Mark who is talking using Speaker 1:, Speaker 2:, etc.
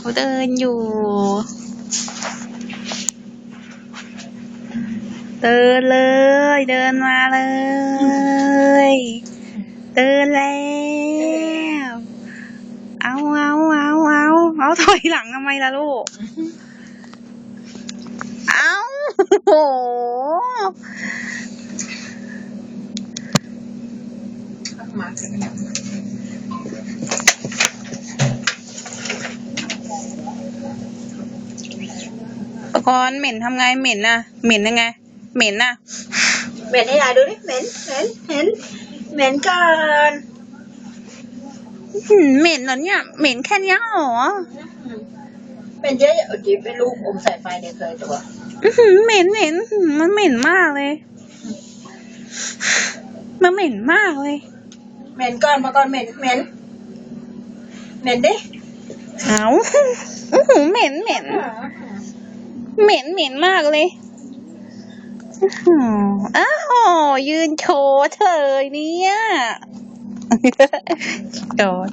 Speaker 1: เขาเดินอยู่ เดินเลย เดินมาเลย เดินแล้ว เอาเอาเอาเอาเอาถอยหลังทำไมล่ะลูก เอาโอ้โห
Speaker 2: มาถึงแล้ว
Speaker 1: ประกรณ์เหม็นทำไงเหม็นน่ะ เหม็นยังไง เหม็นน่ะ
Speaker 2: เหม็นให้ยายดูดิเหม็นเหม็นเหม็นเหม็นก่อน
Speaker 1: อื้อหือเหม็นเหรอเนี่ย เหม็นแค่เนี้ยเหรอ
Speaker 2: เป็นเยอะๆเอาจีเป็นลูกอมสายไฟเนี่ยเคยตัว
Speaker 1: อื้อหือเหม็นเหม็นอื้อหือมันเหม็นมากเลย มันเหม็นมากเลย
Speaker 2: เหม็นก่อนมาก่อนเหม็นเหม็นเหม็นดิ
Speaker 1: เอาอื้อหือเหม็นเหม็น เหม็นเหม็นมากเลยอื้อหืออ้าวยืนโชว์เฉยเนี่ยโดน